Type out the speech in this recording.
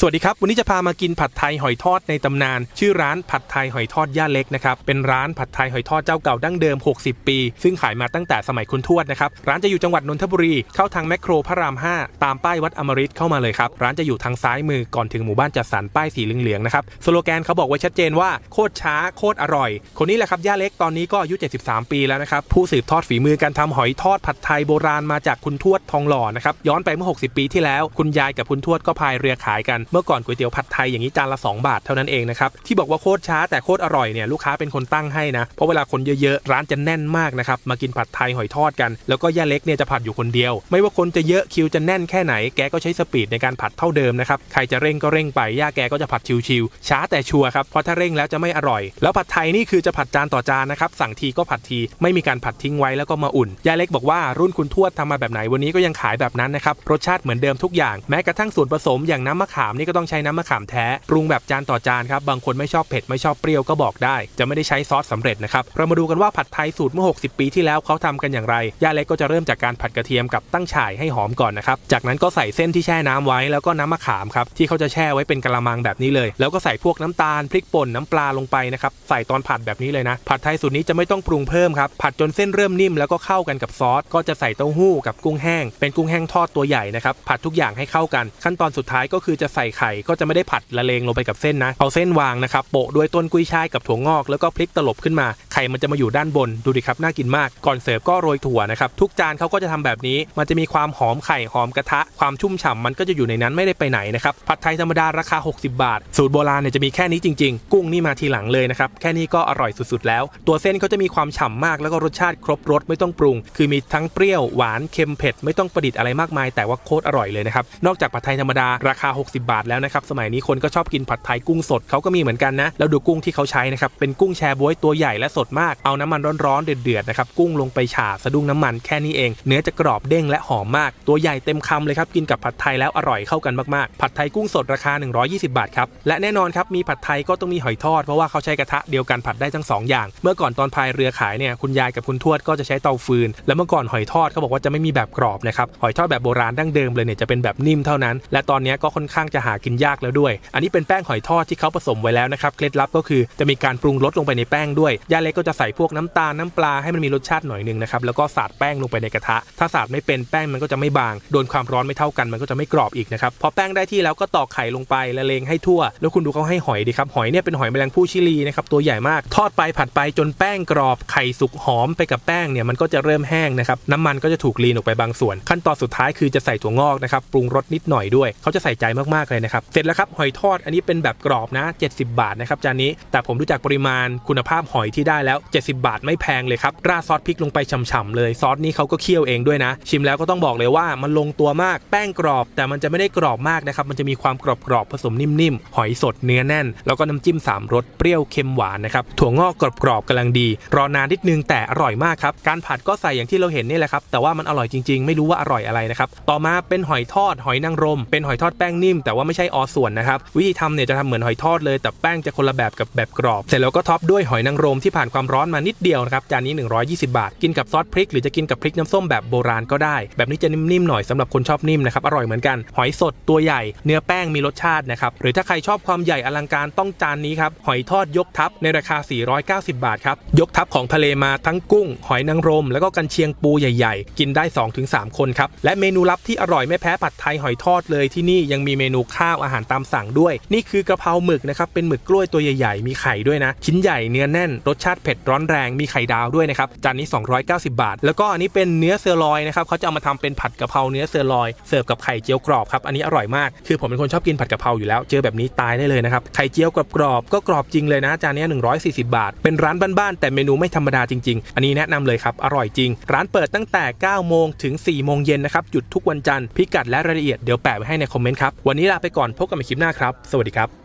สวัสดีครับ วันนี้จะพามากินผัดไทยหอยทอดในตำนาน ชื่อร้านผัดไทยหอยทอดย่าเล็กนะครับเป็นร้านผัดไทยหอยทอดเจ้าเก่าดั้งเดิม 60 ปี ซึ่งขายมาตั้งแต่สมัยคุณทวดนะครับร้านจะอยู่จังหวัดนนทบุรีเข้าทางแมคโครพระราม 5 ตามป้ายวัดอมฤตเข้ามาเลยครับร้านจะอยู่ทางซ้ายมือก่อนถึงหมู่บ้านจัดสรรป้ายสีเหลืองๆนะครับสโลแกนเขาบอกไว้ชัดเจนว่าโคตรช้าโคตรอร่อย คนนี้แหละครับย่าเล็กตอนนี้ก็อายุ 73 ปีแล้วนะครับผู้สืบทอดฝีมือการทำหอยทอดผัดไทยโบราณมาจากคุณทวดทองหล่อนะครับย้อนไปเมื่อ 60 ปีที่แล้ว คุณยายกับคุณทวดก็พายเรือขายกันเมื่อก่อนก๋วยเตี๋ยวผัดไทยอย่างนี้จานละ 2 บาทเท่านั้นเองนะครับที่บอกว่าโคตรช้าแต่โคตรอร่อยเนี่ยลูกค้าเป็นคนตั้งให้นะเพราะเวลาคนเยอะๆร้านจะแน่นมากนะครับมากินผัดไทยหอยทอดกัน แล้วก็ย่าเล็กเนี่ยจะผัดอยู่คนเดียว ไม่ว่าคนจะเยอะคิวจะแน่นแค่ไหนแกก็ใช้สปีดในการผัดเท่าเดิมนะครับใครจะเร่งก็เร่งไปย่าแกก็จะผัดชิวๆช้าแต่ชัวร์ครับเพราะถ้าเร่งแล้วจะไม่อร่อย แล้วผัดไทยนี่คือจะผัดจานต่อจานนะครับสั่งทีก็ผัดทีไม่มีการผัดทิ้งไว้แล้วก็มาอุ่นย่าเล็กบอกว่ารุ่นคุณทวดทำมาแบบไหนวันนี้ก็ยังขายแบบนั้นนะครับรสชาติเหมือนเดิมทุกอย่างแม้กระทั่งส่วนผสมอย่างน้ำมะขามนี่ก็ต้องใช้น้ำมะขามแท้ปรุงแบบจานต่อจานครับบางคนไม่ชอบเผ็ดไม่ชอบเปรี้ยวก็บอกได้ จะไม่ได้ใช้ซอสสำเร็จนะครับเรามาดูกันว่าผัดไทยสูตรเมื่อ 60 ปีที่แล้วเขาทำกันอย่างไรย่าเล็กก็จะเริ่มจากการผัดกระเทียมกับตั้งฉ่ายให้หอมก่อนนะครับจากนั้นก็ใส่เส้นที่แช่น้ำไว้แล้วก็น้ำมะขามครับที่เขาจะแช่ไว้เป็นกะละมังแบบนี้เลย แล้วก็ใส่พวกน้ำตาลพริกป่นน้ำปลาลงไปนะครับใส่ตอนผัดแบบนี้เลยนะผัดไทยสูตรนี้จะไม่ต้องปรุงเพิ่มครับผัดจนเส้นเริ่มนิ่มแล้วก็เข้ากันกับซอสก็จะใส่เต้าหู้กับกุ้งแห้ง เป็นกุ้งแห้งทอดตัวใหญ่นะครับผัดทุกอย่างให้เข้ากัน ขั้นตอนสุดท้ายก็คือจะใส่ไข่ก็จะไม่ได้ผัดละเลงลงไปกับเส้นนะ เอาเส้นวางนะครับโปะด้วยต้นกุ้ยช่ายกับถั่วงอกแล้วก็พลิกตลบขึ้นมาไข่มันจะมาอยู่ด้านบนดูดิครับน่ากินมากก่อนเสิร์ฟก็โรยถั่วนะครับทุกจานเขาก็จะทำแบบนี้ มันจะมีความหอมไข่หอมกระทะ ความชุ่มฉ่ำมันก็จะอยู่ในนั้นไม่ได้ไปไหนนะครับผัดไทยธรรมดาราคา 60 บาท สูตรโบราณเนี่ยจะมีแค่นี้จริงๆ กุ้งนี่มาทีหลังเลยนะครับแค่นี้ก็อร่อยสุดๆแล้ว ตัวเส้นเขาจะมีความฉ่ำมากแล้วก็รสชาติครบรสไม่ต้องปรุง คือมีทั้งเปรี้ยวหวานเค็มเผ็ดไม่ต้องประดิษฐ์อะไรมากมาย แต่ว่าโคตรอร่อยเลยนะครับนอกจากผัดไทยธรรมดาราคา 60 บาทแล้วนะครับสมัยนี้คนก็ชอบกินผัดไทยกุ้งสดเขาก็มีเหมือนกันนะแล้วดูกุ้งที่เขาใช้นะครับเป็นกุ้งแชบ๊วยตัวใหญ่และสดมาก เอาน้ำมันร้อนๆเดือดๆนะครับกุ้งลงไปฉาสะดุ้งน้ำมันแค่นี้เอง เนื้อจะกรอบเด้งและหอมมาก ตัวใหญ่เต็มคำเลยครับกินกับผัดไทยแล้วอร่อยเข้ากันมากๆ ผัดไทยกุ้งสดราคา 120 บาทครับและแน่นอนครับมีผัดไทยก็ต้องมีหอยทอดเพราะว่าเขาใช้กระทะเดียวกันผัดได้ทั้งสองอย่าง เมื่อก่อนตอนพายเรือขายเนี่ยคุณยายกับคุณทวดก็จะใช้เตาฟืน และเมื่อก่อนหอยทอดเขาบอกว่าจะไม่มีแบบกรอบนะครับหอยทอดแบบโบราณดั้งเดิมเลยเนี่ยจะเป็นแบบนิ่มเท่านั้น และตอนนี้ก็ค่อนข้างจะหากินยากแล้วด้วย อันนี้เป็นแป้งหอยทอดที่เขาผสมไว้แล้วนะครับเคล็ดลับก็คือจะมีการปรุงรสลงไปในแป้งด้วยย่าเล็กก็จะใส่พวกน้ำตาลน้ำปลาให้มันมีรสชาติหน่อยนึงนะครับแล้วก็สาดแป้งลงไปในกระทะ ถ้าสาดไม่เป็นแป้งมันก็จะไม่บาง โดนความร้อนไม่เท่ากันมันก็จะไม่กรอบอีกนะครับพอแป้งได้ที่แล้วก็ตอกไข่ลงไปละเลงให้ทั่ว แล้วคุณดูเขาให้หอยดีครับหอยเนี่ยเป็นหอยแมลงภู่ชิลีนะครับตัวใหญ่มาก ทอดไปผัดไปจนแป้งกรอบไข่สุกหอมไปกับแป้งเนี่ยมันก็จะเริ่มแห้งนะครับน้ำมันก็จะถูกลีนออกไปบางส่วน ขั้นตอนสุดท้ายคือจะใส่ถั่วงอกนะครับปรุงรสนิดหน่อยด้วยเขาจะใส่ใจมากๆเลยนะครับเสร็จแล้วครับหอยทอดอันนี้เป็นแบบกรอบนะ 70 บาทนะครับจานนี้แต่ผมดูจากปริมาณคุณภาพหอยที่ได้แล้ว 70 บาทไม่แพงเลยครับ ราดซอสพริกลงไปฉ่ำๆเลย ซอสนี้เขาก็เคี่ยวเองด้วยนะ ชิมแล้วก็ต้องบอกเลยว่ามันลงตัวมาก แป้งกรอบ แต่มันจะไม่ได้กรอบมากนะครับ มันจะมีความกรอบๆผสมนิ่มๆ หอยสดเนื้อแน่น แล้วก็น้ำจิ้มสามรสเปรี้ยวเค็มหวานนะครับ ถั่วงอกกรอบๆกำลังดี รอนานนิดนึงแต่อร่อยมากครับ การผัดก็ใส่อย่างที่เราเห็นนี่แหละครับ แต่ว่ามันอร่อยจริงๆ ไม่รู้ว่าอร่อยอะไรนะครับ ต่อมาเป็นหอยทอด หอยนางรม เป็นหอยทอดแป้งนิ่ม แต่ว่าไม่ใช่อส่วนนะครับ วิธีทำเนี่ยจะทำเหมือนหอยทอดเลย แต่แป้งจะคนละแบบกับแบบกรอบ เสร็จแล้วก็ท็อปด้วยหอยนางรมที่ผ่านความร้อนมานิดเดียวนะครับจานนี้ 120 บาท กินกับซอสพริก หรือจะกินกับพริกน้ำส้มแบบโบราณก็ได้ แบบนี้จะนิ่มๆหน่อยสำหรับคนชอบนิ่มนะครับอร่อยเหมือนกัน หอยสดตัวใหญ่ เนื้อแป้งมีรสชาตินะครับหรือถ้าใครชอบความใหญ่อลังการต้องจานนี้ครับหอยทอดยกทัพในราคา 490 บาทครับยกทัพของทะเลมาทั้งกุ้ง หอยนางรม แล้วก็กันเชียงปูใหญ่ๆ กินได้ 2-3 คนครับและเมนูลับที่อร่อยไม่แพ้ผัดไทยหอยทอดเลยที่นี่ยังมีเมนูข้าวอาหารตามสั่งด้วย นี่คือกระเพราหมึกนะครับเป็นหมึกกล้วยตัวใหญ่ๆ มีไข่ด้วยนะ ชิ้นใหญ่เนื้อแน่นรสชาติเผ็ดร้อนแรงมีไข่ดาวด้วยนะครับจานนี้ 290 บาท แล้วก็อันนี้เป็นเนื้อเซอร์ลอยนะครับเขาจะเอามาทำเป็นผัดกะเพราเนื้อเซอร์ลอยเสิร์ฟกับไข่เจียวกรอบครับอันนี้อร่อยมากคือผมเป็นคนชอบกินผัดกะเพราอยู่แล้วเจอแบบนี้ตายได้เลยนะครับไข่เจียวกรอบก็กรอบจริงเลยนะจานนี้140 บาท เป็นร้านบ้านๆแต่เมนูไม่ธรรมดาจริง ๆ อันนี้แนะนำเลยครับอร่อยจริง ร้านเปิดตั้งแต่ 9 โมงถึง 4 โมงเย็นนะครับหยุดทุกวันจันทร์พิกัดและรายละเอียดเดี๋ยวแปะไว้ให้ในคอมเมนต์ครับวันนี้ลาไปก่อนพบกันใหม่คลิปหน้าครับสวัสดีครับ